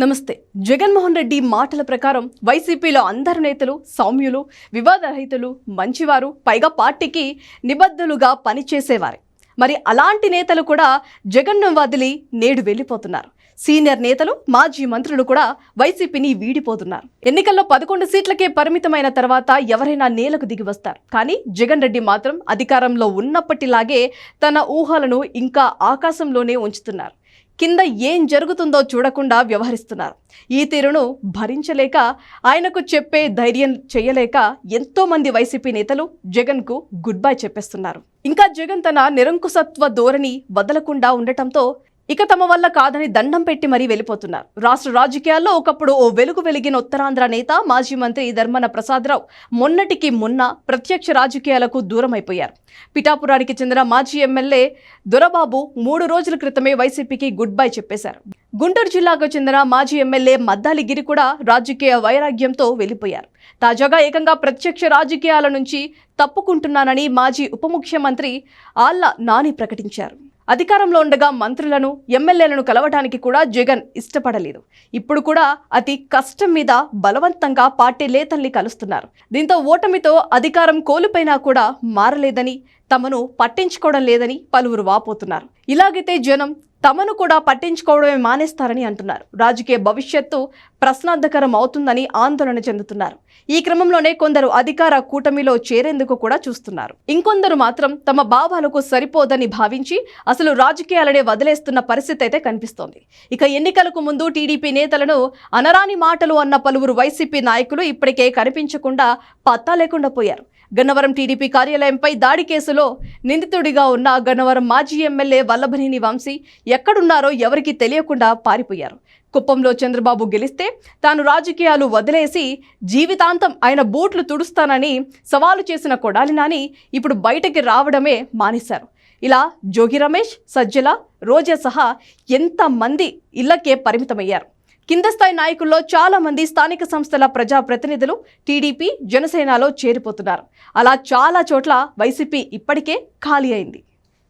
నమస్తే. జగన్మోహన్ రెడ్డి మాటల ప్రకారం వైసీపీలో అందరు నేతలు సౌమ్యులు వివాదరహితులు మంచివారు పైగా పార్టీకి నిబద్ధులుగా పనిచేసేవారు. మరి అలాంటి నేతలు కూడా జగన్ను వదిలి నేడు వెళ్ళిపోతున్నారు. సీనియర్ నేతలు మాజీ మంత్రులు కూడా వైసీపీని వీడిపోతున్నారు. ఎన్నికల్లో పదకొండు సీట్లకే పరిమితమైన తర్వాత ఎవరైనా నేలకు దిగి వస్తారు. కానీ జగన్ రెడ్డి మాత్రం అధికారంలో ఉన్నప్పటిలాగే తన ఊహలను ఇంకా ఆకాశంలోనే ఉంచుతున్నారు. కింద ఏం జరుగుతుందో చూడకుండా వ్యవహరిస్తున్నారు. ఈ తీరును భరించలేక ఆయనకు చెప్పే ధైర్యం చేయలేక ఎంతో మంది వైసీపీ నేతలు జగన్కు గుడ్ బై చెప్పేస్తున్నారు. ఇంకా జగన్ తన నిరంకుశత్వ ధోరణి వదలకుండా ఉండటంతో ఇక తమ వల్ల కాదని దండం పెట్టి మరీ వెళ్ళిపోతున్నారు. రాష్ట్ర రాజకీయాల్లో ఒకప్పుడు ఓ వెలుగు వెలిగిన ఉత్తరాంధ్ర నేత మాజీ మంత్రి ధర్మన ప్రసాదరావు మొన్నటికి మొన్న ప్రత్యక్ష రాజకీయాలకు దూరం అయిపోయారు పిఠాపురానికి చెందిన మాజీ ఎమ్మెల్యే దొరబాబు మూడు రోజుల క్రితమే వైసీపీకి గుడ్ బై చెప్పేశారు. గుంటూరు జిల్లాకు చెందిన మాజీ ఎమ్మెల్యే మద్దాలిగిరి కూడా రాజకీయ వైరాగ్యంతో వెళ్ళిపోయారు. తాజాగా ఏకంగా ప్రత్యక్ష రాజకీయాల నుంచి తప్పుకుంటున్నానని మాజీ ఉప ముఖ్యమంత్రి ఆళ్ళ నాని ప్రకటించారు. అధికారంలో ఉండగా మంత్రులను ఎమ్మెల్యేలను కలవటానికి కూడా జగన్ ఇష్టపడలేదు. ఇప్పుడు కూడా అతి కష్టం మీద బలవంతంగా పార్టీ నేతల్ని కలుస్తున్నారు. దీంతో ఓటమితో అధికారం కోల్పోయినా కూడా మారలేదని తమను పట్టించుకోవడం లేదని పలువురు వాపోతున్నారు. ఇలాగైతే జనం తమను కూడా పట్టించుకోవడమే మానేస్తారని అంటున్నారు. రాజకీయ భవిష్యత్తు ప్రశ్నార్థకరం అవుతుందని ఆందోళన చెందుతున్నారు. ఈ క్రమంలోనే కొందరు అధికార కూటమిలో చేరేందుకు కూడా చూస్తున్నారు. ఇంకొందరు మాత్రం తమ భావాలకు సరిపోదని భావించి అసలు రాజకీయాలనే వదిలేస్తున్న పరిస్థితి అయితే కనిపిస్తోంది. ఇక ఎన్నికలకు ముందు టీడీపీ నేతలను అనరాని మాటలు అన్న పలువురు వైసీపీ నాయకులు ఇప్పటికే కనిపించకుండా పత్తా లేకుండా పోయారు. గన్నవరం టీడీపీ కార్యాలయంపై దాడి కేసులో నిందితుడిగా ఉన్న గన్నవరం మాజీ ఎమ్మెల్యే వల్లభనేని వంశీ ఎక్కడున్నారో ఎవరికీ తెలియకుండా పారిపోయారు. కుప్పంలో చంద్రబాబు గెలిస్తే తాను రాజకీయాలు వదిలేసి జీవితాంతం ఆయన బూట్లు తుడుస్తానని సవాలు చేసిన కొడాలి నాని ఇప్పుడు బయటకి రావడమే మానేశారు. ఇలా జోగి రమేష్ సజ్జల రోజా సహా ఎంతమంది ఇళ్ళకే పరిమితమయ్యారు. కింద స్థాయి నాయకుల్లో చాలామంది స్థానిక సంస్థల ప్రజా ప్రతినిధులు టీడీపీ జనసేనలో చేరిపోతున్నారు. అలా చాలా చోట్ల వైసీపీ ఇప్పటికే ఖాళీ అయింది.